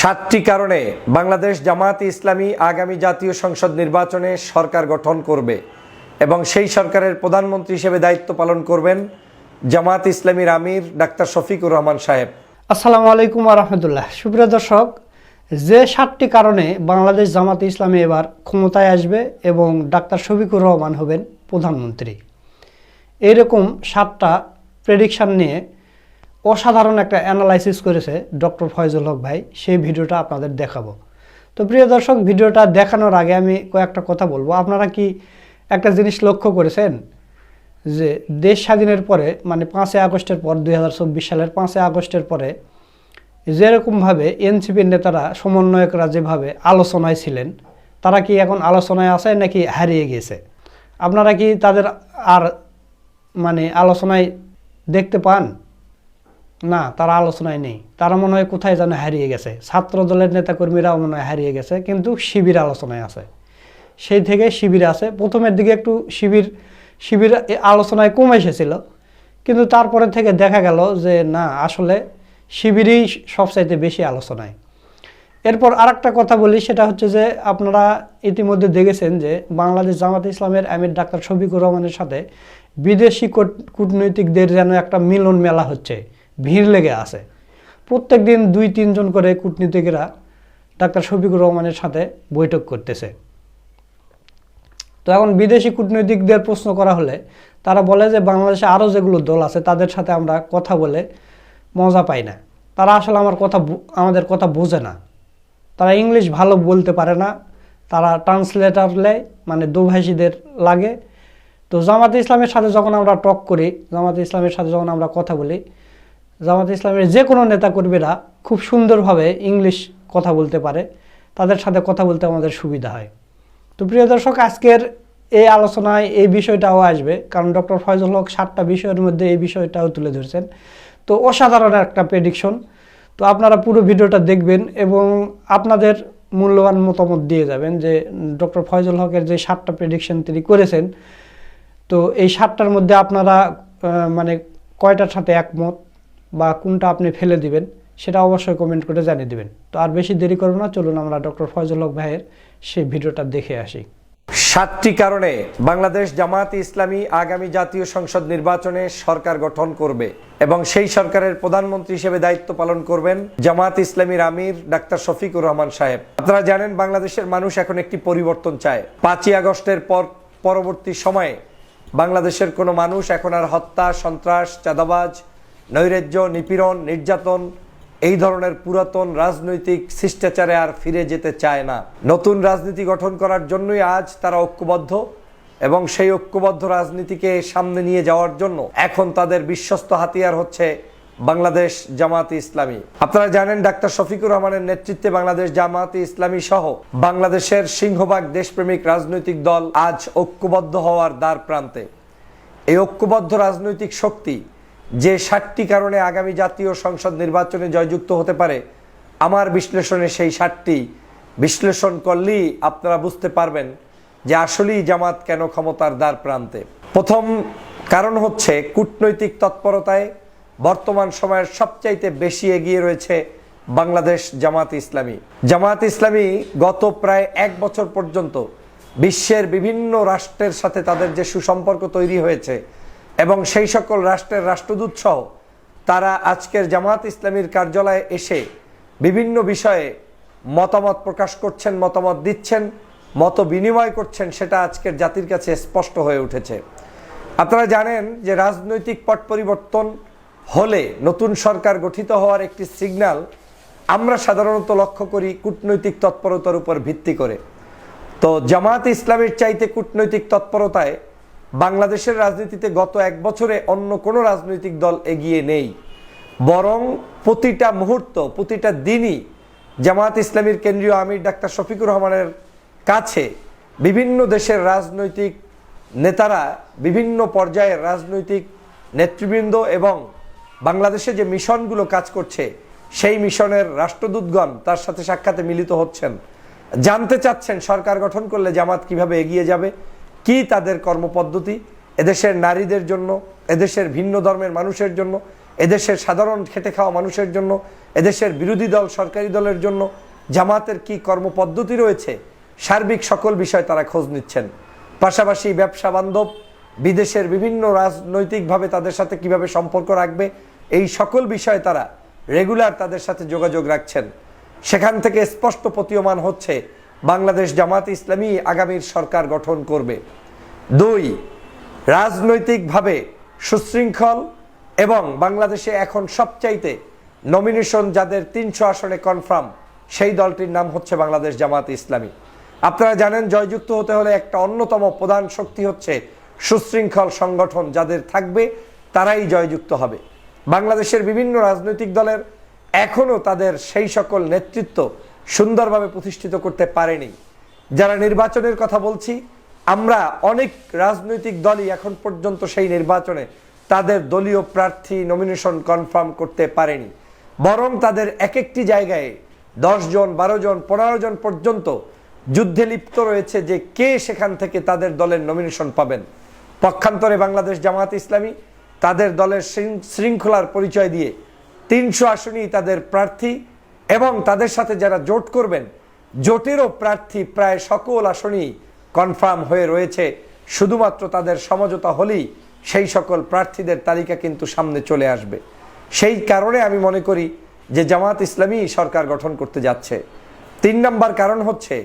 সাতটি কারণে বাংলাদেশ জামায়াত ইসলামী আগামী জাতীয় সংসদ নির্বাচনে সরকার গঠন করবে এবং সেই সরকারের প্রধানমন্ত্রী হিসেবে দায়িত্ব পালন করবেন জামায়াত ইসলামীর আমির ডাক্তার শফিকুর রহমান সাহেব। আসসালামু আলাইকুম রহমতুল্লাহ। সুপ্রিয় দর্শক, যে সাতটি কারণে বাংলাদেশ জামাতে ইসলামী এবার ক্ষমতায় আসবে এবং ডাক্তার শফিকুর রহমান হবেন প্রধানমন্ত্রী। এইরকম সাতটা প্রেডিকশান নিয়ে অসাধারণ একটা অ্যানালাইসিস করেছে ডক্টর ফয়জুল হক ভাই, সেই ভিডিওটা আপনাদের দেখাবো। তো প্রিয় দর্শক, ভিডিওটা দেখানোর আগে আমি কয়েকটা কথা বলব। আপনারা কি একটা জিনিস লক্ষ্য করেছেন? যে দেশ স্বাধীনের পরে মানে পাঁচই আগস্টের পর দু হাজার চব্বিশ সালের পাঁচই আগস্টের পরে, যেরকমভাবে এনসিপির নেতারা, সমন্বয়করা যেভাবে আলোচনায় ছিলেন, তারা কি এখন আলোচনায় আছে নাকি হারিয়ে গেছে? আপনারা কি তাদের আর মানে আলোচনায় দেখতে পান? না, তারা আলোচনায় নেই। তারা মনে হয় কোথায় যেন হারিয়ে গেছে। ছাত্র দলের নেতাকর্মীরাও মনে হয় হারিয়ে গেছে, কিন্তু শিবির আলোচনায় আছে। সেই থেকে শিবির আছে। প্রথমের দিকে একটু শিবির শিবির আলোচনায় কমে এসেছিল, কিন্তু তারপরে থেকে দেখা গেল যে, না, আসলে শিবিরই সবচাইতে বেশি আলোচনায়। এরপর আরেকটা কথা বলি, সেটা হচ্ছে যে, আপনারা ইতিমধ্যে দেখেছেন যে, বাংলাদেশ জামাত ইসলামের আমির ডাক্তার শফিকুর রহমানের সাথে বিদেশি কূট- কূটনৈতিকদের যেন একটা মিলন মেলা হচ্ছে। ভিড় লেগে আছে। প্রত্যেক দিন দুই তিনজন করে কূটনীতিকেরা ডাক্তার শফিকুর রহমানের সাথে বৈঠক করতেছে। তো এখন বিদেশি কূটনৈতিকদের প্রশ্ন করা হলে তারা বলে যে, বাংলাদেশে আরও যেগুলো দল আছে, তাদের সাথে আমরা কথা বলে মজা পাই না। তারা আসলে আমার কথা আমাদের কথা বোঝে না। তারা ইংলিশ ভালো বলতে পারে না। তারা ট্রান্সলেটার নেয় মানে দুভাষীদের লাগে। তো জামাতে ইসলামের সাথে যখন আমরা টক করি, জামাতে ইসলামের সাথে যখন আমরা কথা বলি জামাতে ইসলামের যে কোনো নেতাকর্মীরা খুব সুন্দরভাবে ইংলিশ কথা বলতে পারে, তাদের সাথে কথা বলতে আমাদের সুবিধা হয়। তো প্রিয় দর্শক, আজকের এই আলোচনায় এই বিষয়টাও আসবে, কারণ ডক্টর ফয়জুল হক সাতটা বিষয়ের মধ্যে এই বিষয়টাও তুলে ধরছেন। তো অসাধারণ একটা প্রেডিকশন তো আপনারা পুরো ভিডিওটা দেখবেন এবং আপনাদের মূল্যবান মতামত দিয়ে যাবেন যে ডক্টর ফয়জুল হকের যে সাতটা প্রেডিকশন তিনি করেছেন, তো এই সাতটার মধ্যে আপনারা মানে কয়টার সাথে একমত? বা কোনটা আপনি ফেলে দিবেন, সেটা অবশ্যই কমেন্ট করে জানিয়ে দিবেন। তো আর বেশি দেরি করব না, চলুন আমরা ডক্টর ফয়জুল হক ভাইয়ের সেই ভিডিওটা দেখে আসি। সাতটি কারণে বাংলাদেশ জামায়াত ইসলামী আগামী জাতীয় সংসদ নির্বাচনে সরকার গঠন করবে এবং সেই সরকারের প্রধানমন্ত্রী হিসেবে দায়িত্ব পালন করবেন জামায়াত ইসলামীর আমির ডাক্তার শফিকুর রহমান সাহেব। আপনারা জানেন বাংলাদেশের মানুষ এখন একটি পরিবর্তন চায়। পাঁচই আগস্টের পর পরবর্তী সময়ে বাংলাদেশের কোনো মানুষ এখন আর হত্যা, সন্ত্রাস, চাঁদাবাজ নৈরাজ্য, নিপীড়ন, নির্যাতন, এই ধরনের পুরাতন রাজনৈতিক শিষ্টাচারে আর ফিরে যেতে চায় না। নতুন রাজনীতি গঠন করার জন্যই আজ তারা ঐক্যবদ্ধ এবং সেই ঐক্যবদ্ধ রাজনীতিকে সামনে নিয়ে যাওয়ার জন্য এখন তাদের বিশ্বস্ত হাতিয়ার হচ্ছে বাংলাদেশ জামায়াতে ইসলামী। আপনারা জানেন ডাক্তার শফিকুর রহমানের নেতৃত্বে বাংলাদেশ জামায়াতে ইসলামী সহ বাংলাদেশের সিংহভাগ দেশপ্রেমিক রাজনৈতিক দল আজ ঐক্যবদ্ধ হওয়ার দ্বার প্রান্তে। এই ঐক্যবদ্ধ রাজনৈতিক শক্তি যে ষাটটি কারণে আগামী জাতীয় সংসদ নির্বাচনে জয়যুক্ত হতে পারে, আমার বিশ্লেষণে সেই ষাটটি বিশ্লেষণ করলেই আপনারা বুঝতে পারবেন যে আসলেই জামাত কেন ক্ষমতার দ্বার প্রান্তে। প্রথম কারণ হচ্ছে কূটনৈতিক তৎপরতায় বর্তমান সময়ের সবচাইতে বেশি এগিয়ে রয়েছে বাংলাদেশ জামাত ইসলামী। জামাত ইসলামী গত প্রায় এক বছর পর্যন্ত বিশ্বের বিভিন্ন রাষ্ট্রের সাথে তাদের যে সুসম্পর্ক তৈরি হয়েছে এবং সেই সকল রাষ্ট্রের রাষ্ট্রদূত সহ তারা আজকের জামাত ইসলামীর কার্যালয়ে এসে বিভিন্ন বিষয়ে মতামত প্রকাশ করছেন, মতামত দিচ্ছেন, মত বিনিময় করছেন, সেটা আজকের জাতির কাছে স্পষ্ট হয়ে উঠেছে। আপনারা জানেন যে রাজনৈতিক পট পরিবর্তন হলে নতুন সরকার গঠিত হওয়ার একটি সিগন্যাল আমরা সাধারণত লক্ষ্য করি কূটনৈতিক তৎপরতার উপর ভিত্তি করে। তো জামাত ইসলামের চাইতে কূটনৈতিক তৎপরতায় বাংলাদেশের রাজনীতিতে গত এক বছরে অন্য কোনো রাজনৈতিক দল এগিয়ে নেই। বরং প্রতিটা মুহূর্ত, প্রতিটা দিনই জামায়াত ইসলামীর কেন্দ্রীয় আমির ডাক্তার শফিকুর রহমানের কাছে বিভিন্ন দেশের রাজনৈতিক নেতারা বিভিন্ন পর্যায়ের রাজনৈতিক নেতৃবৃন্দ এবং বাংলাদেশে যে মিশনগুলো কাজ করছে, সেই মিশনের রাষ্ট্রদূতগণ তার সাথে সাক্ষাতে মিলিত হচ্ছেন। জানতে চাচ্ছেন সরকার গঠন করলে জামাত কীভাবে এগিয়ে যাবে কি তাদের কর্মপদ্ধতি? এদেশের নারীদের জন্য, এদেশের ভিন্ন ধর্মের মানুষের জন্য, এদেশের সাধারণ খেটে খাওয়া মানুষের জন্য, এদেশের বিরোধী দল, সরকারি দলের জন্য জামাতের কি কর্মপদ্ধতি রয়েছে? সার্বিক সকল বিষয় তারা খোঁজ নিচ্ছেন। পাশাপাশি ব্যবসা বান্ধব, বিদেশের বিভিন্ন রাজনৈতিকভাবে তাদের সাথে কীভাবে সম্পর্ক রাখবে, এই সকল বিষয়ে তারা রেগুলার তাদের সাথে যোগাযোগ রাখছেন। সেখান থেকে স্পষ্ট প্রতীয়মান হচ্ছে বাংলাদেশ জামাত ইসলামী আগামীর সরকার গঠন করবে। দুই, রাজনৈতিকভাবে সুশৃঙ্খল এবং বাংলাদেশে এখন সবচাইতে নমিনেশন যাদের তিনশো আসনে কনফার্ম সেই দলটির নাম হচ্ছে বাংলাদেশ জামাত ইসলামী। আপনারা জানেন জয়যুক্ত হতে হলে একটা অন্যতম প্রধান শক্তি হচ্ছে সুশৃঙ্খল সংগঠন যাদের থাকবে, তারাই জয়যুক্ত হবে। বাংলাদেশের বিভিন্ন রাজনৈতিক দলের এখনও তাদের সেই সকল নেতৃত্ব সুন্দরভাবে প্রতিষ্ঠিত করতে পারেনি। যারা নির্বাচনের কথা বলছি, আমরা অনেক রাজনৈতিক দলই এখন পর্যন্ত সেই নির্বাচনে তাদের দলীয় প্রার্থী নমিনেশন কনফার্ম করতে পারেনি। বরং তাদের এক একটি জায়গায় জন, বারো জন, পনেরো জন পর্যন্ত যুদ্ধে লিপ্ত রয়েছে যে কে সেখান থেকে তাদের দলের নমিনেশন পাবেন। পক্ষান্তরে বাংলাদেশ জামাত ইসলামী তাদের দলের শৃঙ্খলার পরিচয় দিয়ে তিনশো আসনই তাদের প্রার্থী এবং তাদের সাথে যারা জোট করবেন, জোটেরও প্রার্থী প্রায় সকল আসনই কনফার্ম হয়ে রয়েছে। শুধুমাত্র তাদের সমঝোতা হলেই সেই সকল প্রার্থীদের তালিকা কিন্তু সামনে চলে আসবে। সেই কারণে আমি মনে করি যে জামাত ইসলামী সরকার গঠন করতে যাচ্ছে। তিন নম্বর কারণ হচ্ছে,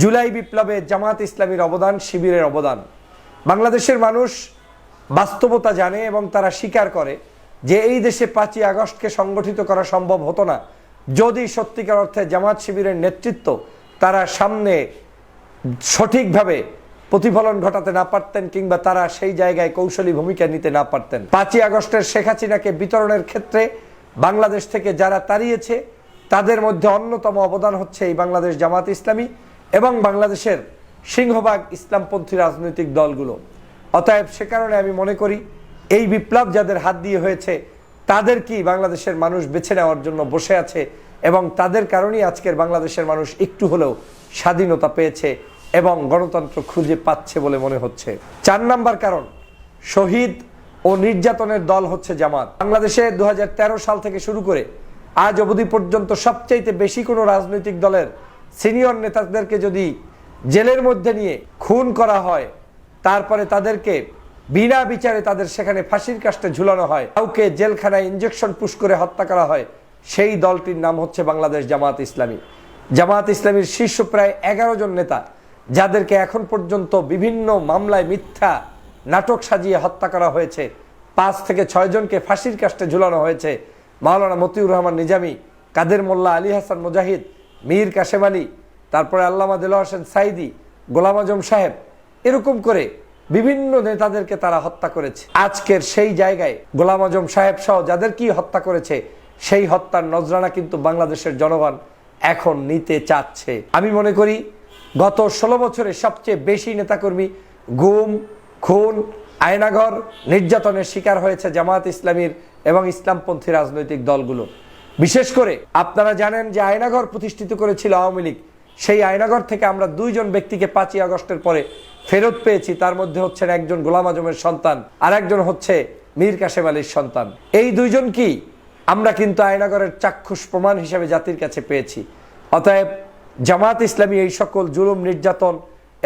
জুলাই বিপ্লবে জামাত ইসলামীর অবদান শিবিরের অবদান। বাংলাদেশের মানুষ বাস্তবতা জানে এবং তারা স্বীকার করে যে এই দেশে পাঁচই আগস্টকে সংগঠিত করা সম্ভব হতো না। যদি সত্যিকার অর্থে জামাত শিবিরের নেতৃত্ব তারা সামনে সঠিকভাবে প্রতিফলন ঘটাতে না পারতেন কিংবা তারা সেই জায়গায় কৌশলী ভূমিকা নিতে না পারতেন। পাঁচই আগস্টের শেখ হাসিনাকে বিতরণের ক্ষেত্রে বাংলাদেশ থেকে যারা তাড়িয়েছে, তাদের মধ্যে অন্যতম অবদান হচ্ছে এই বাংলাদেশ জামাত ইসলামী এবং বাংলাদেশের সিংহভাগ ইসলামপন্থী রাজনৈতিক দলগুলো। অতএব সে কারণে আমি মনে করি, এই বিপ্লব যাদের হাত দিয়ে হয়েছে তাদের কি বাংলাদেশের মানুষ বেছে নেওয়ার জন্য বসে আছে? এবং তাদের কারণেই আজকের বাংলাদেশের মানুষ একটু হলেও স্বাধীনতা পেয়েছে এবং গণতন্ত্র খুঁজে পাচ্ছে বলে মনে হচ্ছে। চার নাম্বার কারণ, শহীদ ও নির্যাতনের দল হচ্ছে জামাত। বাংলাদেশে দু হাজার তেরো সাল থেকে শুরু করে আজ অবধি পর্যন্ত সবচাইতে বেশি কোনো রাজনৈতিক দলের সিনিয়র নেতাদেরকে যদি জেলের মধ্যে নিয়ে খুন করা হয়, তারপরে তাদেরকে বিনা বিচারে তাদের সেখানে ফাঁসির কাস্টে ঝুলানো হয়। কাউকে জেলখানায় ইঞ্জেকশন পুশ করে হত্যা করা হয়। সেই দলটির নাম হচ্ছে বাংলাদেশ জামাত ইসলামী। জামাত ইসলামীর শীর্ষ প্রায় এগারো জন নেতা, যাদেরকে এখন পর্যন্ত বিভিন্ন মামলায় মিথ্যা নাটক সাজিয়ে হত্যা করা হয়েছে। পাঁচ থেকে ছয় জনকে ফাঁসির কাস্টে ঝুলানো হয়েছে। মাওলানা মতিউর রহমান নিজামী, কাদের মোল্লা আলী হাসান মুজাহিদ, মীর কাশেম আলী, তারপরে আল্লামা দিল হোসেন সাইদি, গোলাম আজম সাহেব, এরকম করে বিভিন্ন নেতাদেরকে তারা হত্যা করেছে। আজকের সেই জায়গায় গোলাম আজম সাহেব সহ যাদের কি হত্যা করেছে, সেই হত্যার নজরানা কিন্তু বাংলাদেশের জনগণ এখন নিতে চাচ্ছে। আমি মনে করি, গত ষোলো বছরে সবচেয়ে বেশি নেতাকর্মী গুম, খুন আয়নাঘর নির্যাতনের শিকার হয়েছে জামাত ইসলামীর এবং ইসলামপন্থী রাজনৈতিক দলগুলো। বিশেষ করে আপনারা জানেন যে আয়নাঘর প্রতিষ্ঠিত করেছিল আওয়ামী লীগ। সেই আয়নাঘর থেকে আমরা দুইজন ব্যক্তিকে পাঁচই আগস্টের পরে ফেরত পেয়েছি, তার মধ্যে হচ্ছেন একজন গোলাম আজমের সন্তান আর একজন হচ্ছে মীর কাশেম আলীর সন্তান। এই দুইজন কি? আমরা কিন্তু আয়নাগরের চাক্ষুষ প্রমাণ হিসেবে জাতির কাছে পেয়েছি। অতএব জামাত ইসলামী এই সকল জুলুম, নির্যাতন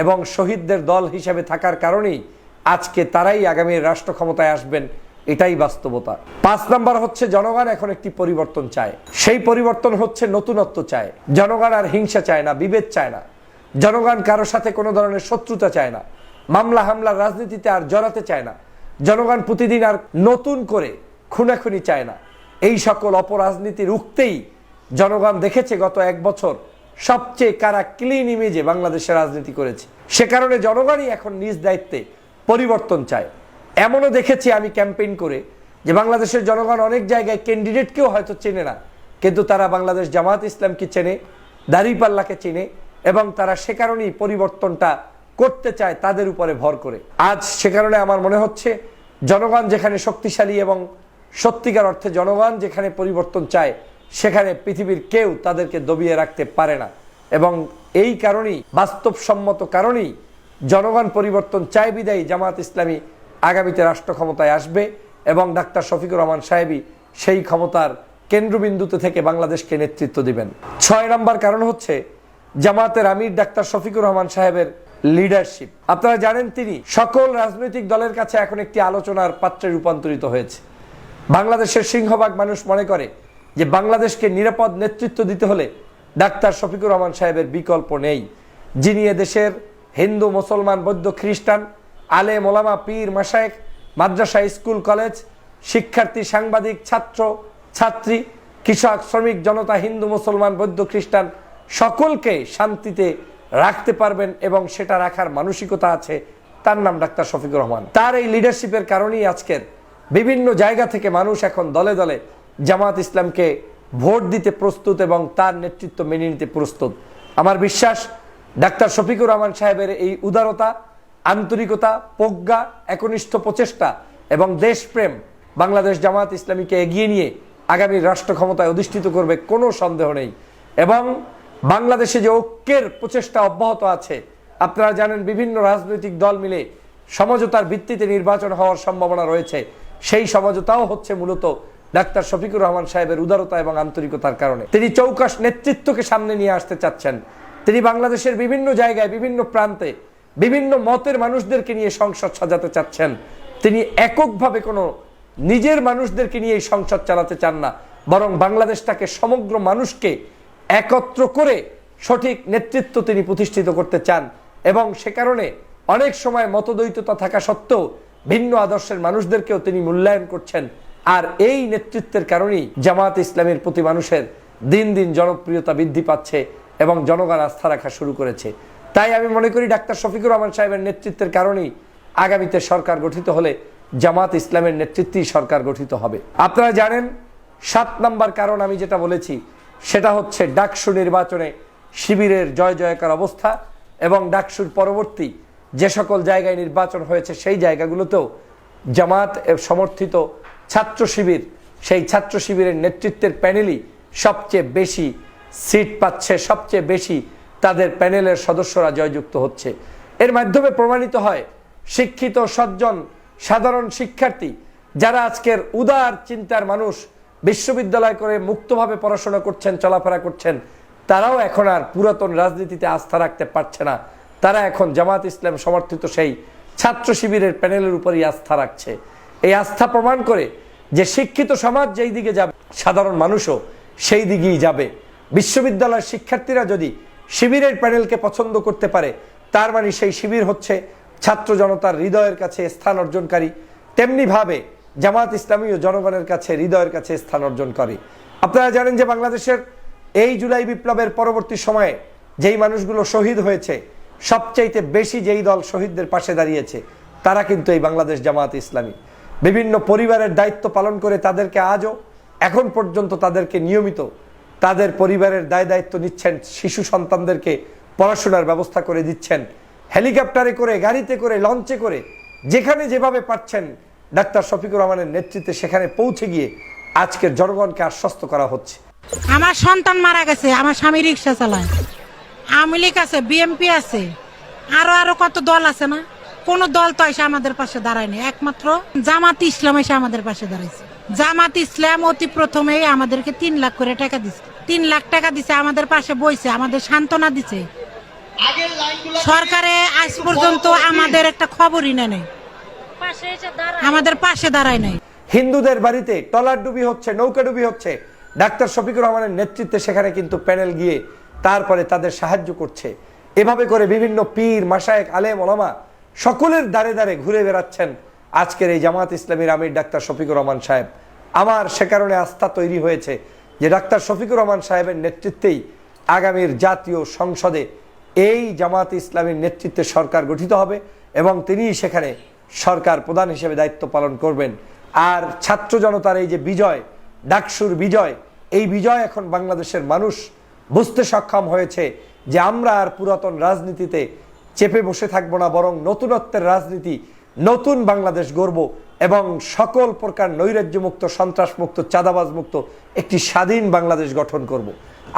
এবং শহীদদের দল হিসেবে থাকার কারণেই আজকে তারাই আগামী রাষ্ট্র ক্ষমতায় আসবেন, এটাই বাস্তবতা। পাঁচ নাম্বার হচ্ছে, জনগণ এখন একটি পরিবর্তন চায়। সেই পরিবর্তন হচ্ছে নতুনত্ব চায়। জনগণ আর হিংসা চায় না, বিভেদ চায় না। জনগণ কারোর সাথে কোনো ধরনের শত্রুতা চায় না, মামলা হামলার রাজনীতিতে আর জড়াতে চায় না, জনগণ প্রতিদিন আর নতুন করে খুনাখুনি চায় না। এই সকল অপরাজনীতি রুখতেই জনগণ দেখেছে গত এক বছর সবচেয়ে কারা ক্লিন ইমেজে বাংলাদেশের রাজনীতি করেছে। সে কারণে জনগণই এখন নিজ দায়িত্বে পরিবর্তন চায়। এমনও দেখেছি আমি ক্যাম্পেইন করে যে বাংলাদেশের জনগণ অনেক জায়গায় ক্যান্ডিডেটকেও হয়তো চেনে না, কিন্তু তারা বাংলাদেশ জামাত ইসলামকে চেনে, দাঁড়িপাল্লাকে চেনে এবং তারা সে কারণেই পরিবর্তনটা করতে চায় তাদের উপরে ভর করে। আজ সে কারণে আমার মনে হচ্ছে, জনগণ যেখানে শক্তিশালী এবং সত্যিকার অর্থে জনগণ যেখানে পরিবর্তন চায়, সেখানে পৃথিবীর কেউ তাদেরকে দবিয়ে রাখতে পারে না। এবং এই কারণেই, বাস্তবসম্মত কারণেই জনগণ পরিবর্তন চায় বিদায়ী জামাত ইসলামী আগামীতে রাষ্ট্র ক্ষমতায় আসবে এবং ডাক্তার শফিকুর রহমান সাহেবই সেই ক্ষমতার কেন্দ্রবিন্দুতে থেকে বাংলাদেশকে নেতৃত্ব দিবেন। ছয় নম্বর কারণ হচ্ছে জামাতের আমির ডাক্তার শফিকুর রহমান সাহেবের লিডারশিপ আপনারা জানেন তিনি সকল রাজনৈতিক দলের কাছে এখন একটি আলোচনার পাত্রে রূপান্তরিত হয়েছে। বাংলাদেশের সিংহভাগ মানুষ মনে করে যে বাংলাদেশকে নিরাপদ নেতৃত্ব দিতে হলে ডাক্তার শফিকুর রহমান সাহেবের বিকল্প নেই। যিনি দেশের হিন্দু, মুসলমান, বৌদ্ধ, খ্রিস্টান, আলে মোলামা, পীর মাসায়েক মাদ্রাসা, স্কুল, কলেজ, শিক্ষার্থী, সাংবাদিক, ছাত্র, ছাত্রী, কৃষক, শ্রমিক, জনতা, হিন্দু, মুসলমান, বৌদ্ধ, খ্রিস্টান সকলকে শান্তিতে রাখতে পারবেন এবং সেটা রাখার মানসিকতা আছে। তার নাম ডাক্তার শফিকুর রহমান। তার এই লিডারশিপের কারণেই আজকের বিভিন্ন জায়গা থেকে মানুষ এখন দলে দলে জামাত ইসলামকে ভোট দিতে প্রস্তুত এবং তার নেতৃত্ব মেনে নিতে প্রস্তুত। আমার বিশ্বাস, ডাক্তার শফিকুর রহমান সাহেবের এই উদারতা, আন্তরিকতা, প্রজ্ঞা, একনিষ্ঠ প্রচেষ্টা এবং দেশপ্রেম বাংলাদেশ জামাত ইসলামীকে এগিয়ে নিয়ে আগামী রাষ্ট্র ক্ষমতায় অধিষ্ঠিত করবে কোনো সন্দেহ নেই। এবং বাংলাদেশে যে ঐক্যের প্রচেষ্টা অব্যাহত আছে, আপনারা জানেন বিভিন্ন রাজনৈতিক দল মিলে সমঝোতার ভিত্তিতে নির্বাচন হওয়ার সম্ভাবনা রয়েছে। সেই সমঝোতাও হচ্ছে মূলত ডাক্তার শফিকুর রহমান সাহেবের উদারতা এবং আন্তরিকতার কারণে। তিনি চৌকাশ নেতৃত্বকে সামনে নিয়ে আসতে চাচ্ছেন। তিনি বাংলাদেশের বিভিন্ন জায়গায়, বিভিন্ন প্রান্তে বিভিন্ন মতের মানুষদেরকে নিয়ে সংসদ সাজাতে চাচ্ছেন। তিনি এককভাবে কোনো নিজের মানুষদেরকে নিয়ে এই সংসদ চালাতে চান না, বরং বাংলাদেশটাকে সমগ্র মানুষকে একত্র করে সঠিক নেতৃত্ব তিনি প্রতিষ্ঠিত করতে চান এবং সে কারণে অনেক সময় মতদ্বৈততা থাকা সত্ত্বেও ভিন্ন আদর্শের মানুষদেরকেও তিনি মূল্যায়ন করছেন। আর এই নেতৃত্বের কারণেই জামাত ইসলামের প্রতি মানুষের দিন দিন জনপ্রিয়তা বৃদ্ধি পাচ্ছে এবং জনগণ আস্থা রাখা শুরু করেছে। তাই আমি মনে করি ডাক্তার শফিকুর রহমান সাহেবের নেতৃত্বের কারণেই আগামীতে সরকার গঠিত হলে জামাত ইসলামের নেতৃত্বেই সরকার গঠিত হবে। আপনারা জানেন, সাত নাম্বার কারণ আমি যেটা বলেছি সেটা হচ্ছে ডাকসু নির্বাচনে শিবিরের জয় জয়কার অবস্থা এবং ডাকসুর পরবর্তী যে সকল জায়গায় নির্বাচন হয়েছে সেই জায়গাগুলোতেও জামাত সমর্থিত ছাত্র শিবির, সেই ছাত্র শিবিরের নেতৃত্বের প্যানেলই সবচেয়ে বেশি সিট পাচ্ছে, সবচেয়ে বেশি তাদের প্যানেলের সদস্যরা জয়যুক্ত হচ্ছে। এর মাধ্যমে প্রমাণিত হয় শিক্ষিত, সজ্জন, সাধারণ শিক্ষার্থী যারা আজকের উদার চিন্তার মানুষ বিশ্ববিদ্যালয় করে মুক্তভাবে পড়াশোনা করছেন, চলাফেরা করছেন, তারাও এখন আর পুরাতন রাজনীতিতে আস্থা রাখতে পারছে না। তারা এখন জামাত ইসলাম সমর্থিত সেই ছাত্র শিবিরের প্যানেলের উপরই আস্থা রাখছে। এই আস্থা প্রমাণ করে যে শিক্ষিত সমাজ যেই দিকে যাবে, সাধারণ মানুষও সেই দিকেই যাবে। বিশ্ববিদ্যালয়ের শিক্ষার্থীরা যদি শিবিরের প্যানেলকে পছন্দ করতে পারে, তার মানে সেই শিবির হচ্ছে ছাত্র জনতার হৃদয়ের কাছে স্থান অর্জনকারী। তেমনিভাবে জামাত ইসলামীও জনগণের কাছে, হৃদয়ের কাছে স্থান অর্জন করে। আপনারা জানেন যে বাংলাদেশের এই জুলাই বিপ্লবের পরবর্তী সময়ে যেই মানুষগুলো শহীদ হয়েছে, সবচাইতে বেশি যেই দল শহীদদের পাশে দাঁড়িয়েছে, তারা কিন্তু এই বাংলাদেশ জামাত ইসলামী। বিভিন্ন পরিবারের দায়িত্ব পালন করে তাদেরকে আজও এখন পর্যন্ত তাদেরকে নিয়মিত তাদের পরিবারের দায় দায়িত্ব নিচ্ছেন, শিশু সন্তানদেরকে পড়াশোনার ব্যবস্থা করে দিচ্ছেন। হেলিকপ্টারে করে, গাড়িতে করে, লঞ্চে করে, যেখানে যেভাবে পাচ্ছেন ডাক্তার শফিকুর রহমানের নেতৃত্বে সেখানে পৌঁছে গিয়ে আজকের জনগণকে আশ্বস্ত করা হচ্ছে। আমার সন্তান মারা গেছে আমার স্বামী রিক্সা চালায়। আওয়ামী লীগ আছে বিএমপি আছে আরও আরও কত দল আছে না? কোন দল তো এসে আমাদের পাশে দাঁড়ায়নি। একমাত্র জামাত ইসলাম এসে আমাদের পাশে দাঁড়াইছে। জামাত ইসলাম অতি প্রথমে আমাদেরকে তিন লাখ করে টাকা দিছে। তিন লাখ টাকা দিছে আমাদের পাশে বইছে আমাদের সান্ত্বনা দিছে। সরকারে আজ পর্যন্ত আমাদের একটা খবরই নেই। আমাদের পাশে দাঁড়ায় নাই। হিন্দুদের বাড়িতে টলার ডুবি হচ্ছে নৌকা ডুবি হচ্ছে। ডাক্তার শফিকুর রহমানের নেতৃত্বে সেখানে কিন্তু প্যানেল গিয়ে তারপরে তাদের সাহায্য করছে। এভাবে করে বিভিন্ন পীর মাসায়েক আলেম ওলামা সকলের দাঁড়ে দাঁড়ে ঘুরে বেড়াচ্ছেন আজকের এই জামাত ইসলামীর আমির ডাক্তার শফিকুর রহমান সাহেব। আমার সে কারণে আস্থা তৈরি হয়েছে যে ডাক্তার শফিকুর রহমান সাহেবের নেতৃত্বেই আগামীর জাতীয় সংসদে এই জামাত ইসলামীর নেতৃত্বে সরকার গঠিত হবে এবং তিনিই সেখানে সরকার প্রধান হিসেবে দায়িত্ব পালন করবেন আর ছাত্র জনতার এই যে বিজয়, ডাকসুর বিজয়, এই বিজয় এখন বাংলাদেশের মানুষ বুঝতে সক্ষম হয়েছে যে আমরা আর পুরাতন রাজনীতিতে চেপে বসে থাকব না, বরং নতুনত্বের রাজনীতি, নতুন বাংলাদেশ গড়ব এবং সকল প্রকার নৈরাজ্যমুক্ত, সন্ত্রাসমুক্ত চাঁদাবাজ মুক্ত একটি স্বাধীন বাংলাদেশ গঠন করব।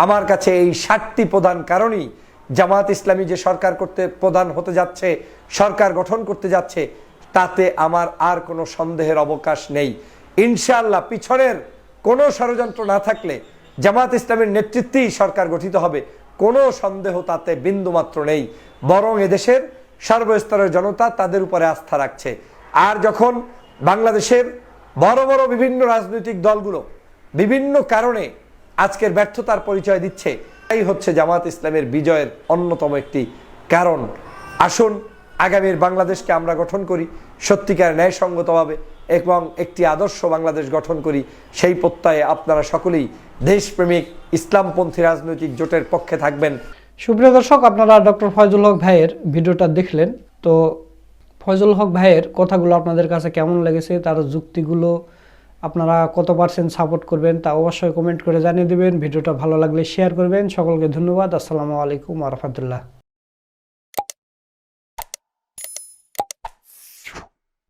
আমার কাছে এই ষাটটি প্রধান কারণই জামাত ইসলামী যে সরকার করতে প্রধান হতে যাচ্ছে, সরকার গঠন করতে যাচ্ছে তাতে আমার আর কোনো সন্দেহের অবকাশ নেই। ইনশাআল্লাহ পিছনের কোনো ষড়যন্ত্র না থাকলে জামাত ইসলামের নেতৃত্বেই সরকার গঠিত হবে। কোনো সন্দেহ তাতে বিন্দুমাত্র নেই। বরং এদেশের সর্বস্তরের জনতা তাদের উপরে আস্থা রাখছে। আর যখন বাংলাদেশের বড় বড় বিভিন্ন রাজনৈতিক দলগুলো বিভিন্ন কারণে আজকের ব্যর্থতার পরিচয় দিচ্ছে এই হচ্ছে জামাত ইসলামের বিজয়ের অন্যতম একটি কারণ। আসুন আগামীর বাংলাদেশকে আমরা গঠন করি। সত্যিকার ন্যায়সঙ্গতভাবে এবং একটি আদর্শ বাংলাদেশ গঠন করি, সেই প্রত্যয়ে আপনারা সকলেই দেশপ্রেমিক, ইসলামপন্থী রাজনৈতিক জোটের পক্ষে থাকবেন। সুপ্রিয় দর্শক, আপনারা ডক্টর ফয়জুল হক ভাইয়ের ভিডিওটা দেখলেন। তো ফয়জুল হক ভাইয়ের কথাগুলো আপনাদের কাছে কেমন লেগেছে, তার যুক্তিগুলো আপনারা কত পার্সেন্ট সাপোর্ট করবেন তা অবশ্যই কমেন্ট করে জানিয়ে দেবেন। ভিডিওটা ভালো লাগলে শেয়ার করবেন। সকলকে ধন্যবাদ। আসসালামু আলাইকুম রহমতুল্লাহ।